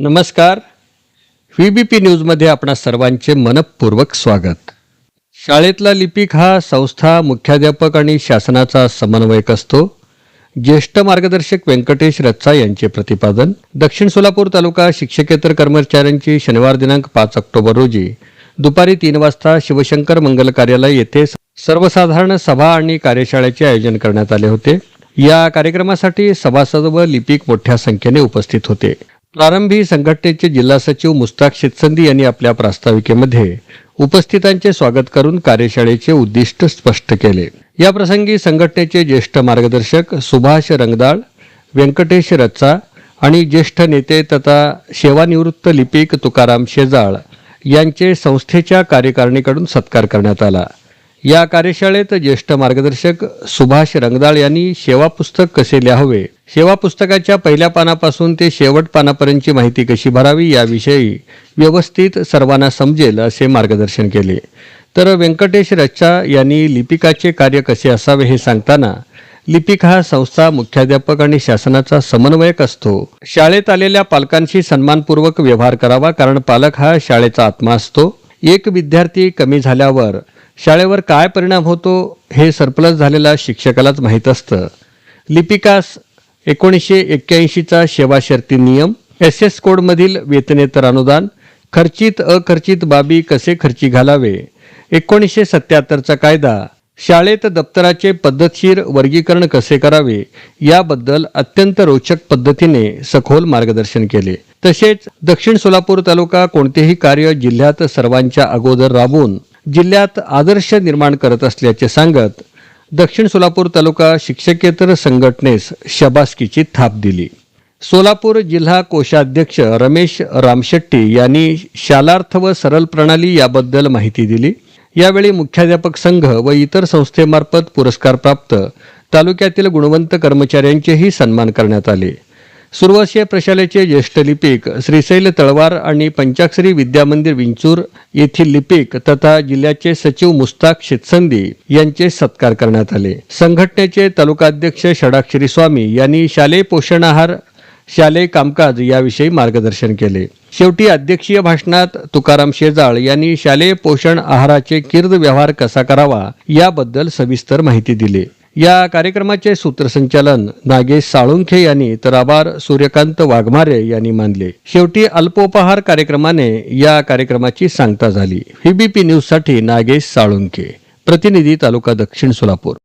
नमस्कार. व्ही बी पी न्यूजमध्ये आपणा सर्वांचे मनपूर्वक स्वागत. शाळेतला लिपिक हा संस्था मुख्याध्यापक आणि शासनाचा समन्वयक असतो. ज्येष्ठ मार्गदर्शक व्यंकटेश रच्चा यांचे प्रतिपादन. दक्षिण सोलापूर तालुका शिक्षकेतर कर्मचाऱ्यांची शनिवार दिनांक पाच ऑक्टोबर रोजी दुपारी तीन वाजता शिवशंकर मंगल कार्यालय येथे सर्वसाधारण सभा आणि कार्यशाळेचे आयोजन करण्यात आले होते. या कार्यक्रमासाठी सभासद व लिपिक मोठ्या संख्येने उपस्थित होते. प्रारंभी संघटनेचे जिल्हा सचिव मुस्ताक शितसंदी यांनी आपल्या प्रास्ताविकेमध्ये उपस्थितांचे स्वागत करून कार्यशाळेचे उद्दिष्ट स्पष्ट केले. या प्रसंगी संघटनेचे ज्येष्ठ मार्गदर्शक सुभाष रंगदाळ व्यंकटेश रच्चा आणि ज्येष्ठ नेते तथा सेवानिवृत्त लिपिक तुकाराम शेजाळ यांचे संस्थेच्या कार्यकारिणीकडून सत्कार करण्यात आला. या कार्यशाळेत ज्येष्ठ मार्गदर्शक सुभाष रंगदाळ यांनी सेवा पुस्तक कसे लिहावे? सेवा पुस्तकाच्या पहिल्या पानापासून ते शेवट पानापर्यंतची माहिती कशी भरावी याविषयी व्यवस्थित सर्वांना समजेल असे मार्गदर्शन केले. तर व्यंकटेश रच्चा यांनी लिपिकाचे कार्य कसे असावे हे सांगताना लिपिक हा संस्था मुख्याध्यापक आणि शासनाचा समन्वयक असतो. शाळेत आलेल्या पालकांशी सन्मानपूर्वक व्यवहार करावा कारण पालक हा शाळेचा आत्मा असतो. एक विद्यार्थी कमी झाल्यावर शाळेवर काय परिणाम होतो हे सरप्लस झालेल्या शिक्षकालाच माहीत असतं. लिपिकास एकोणीसशे एक्क्याऐंशीचा सेवा शर्ती नियम एस एस कोडमधील वेतनेतर अनुदान खर्चित अखर्चित बाबी कसे खर्ची घालावे एकोणीसशे सत्याहत्तरचा कायदा शाळेत दप्तराचे पद्धतशीर वर्गीकरण कसे करावे याबद्दल अत्यंत रोचक पद्धतीने सखोल मार्गदर्शन केले. तसेच दक्षिण सोलापूर तालुका कोणतेही कार्य जिल्ह्यात सर्वांच्या अगोदर राबवून जिल्ह्यात आदर्श निर्माण करत असल्याचे सांगत दक्षिण सोलापूर तालुका शिक्षकेतर संघटनेस शबासकीची थाप दिली. सोलापूर जिल्हा कोषाध्यक्ष रमेश रामशेट्टी यांनी शालार्थ व सरल प्रणाली याबद्दल माहिती दिली. यावेळी मुख्याध्यापक संघ व इतर संस्थेमार्फत पुरस्कारप्राप्त तालुक्यातील गुणवंत कर्मचाऱ्यांचेही सन्मान करण्यात आले. सुरवशीय प्रशालेचे ज्येष्ठ लिपिक श्रीशैल तळवार आणि पंचाक्षरी विद्यामंदिर विंचूर येथील लिपिक तथा जिल्ह्याचे सचिव मुस्ताक शेतसंदी यांचे सत्कार करण्यात आले. संघटनेचे तालुकाध्यक्ष षडाक्षरी स्वामी यांनी शालेय पोषण आहार शालेय कामकाज याविषयी मार्गदर्शन केले. शेवटी अध्यक्षीय भाषणात तुकाराम शेजाळ यांनी शालेय पोषण आहाराचे कीर्द व्यवहार कसा करावा याबद्दल सविस्तर माहिती दिली. या कार्यक्रमाचे सूत्रसंचालन नागेश साळुंखे यांनी तर आभार सूर्यकांत वाघमारे यांनी मानले. शेवटी अल्पोपहार कार्यक्रमाने या कार्यक्रमाची सांगता झाली. व्हीबीपी न्यूजसाठी नागेश साळुंखे. प्रतिनिधी तालुका दक्षिण सोलापूर.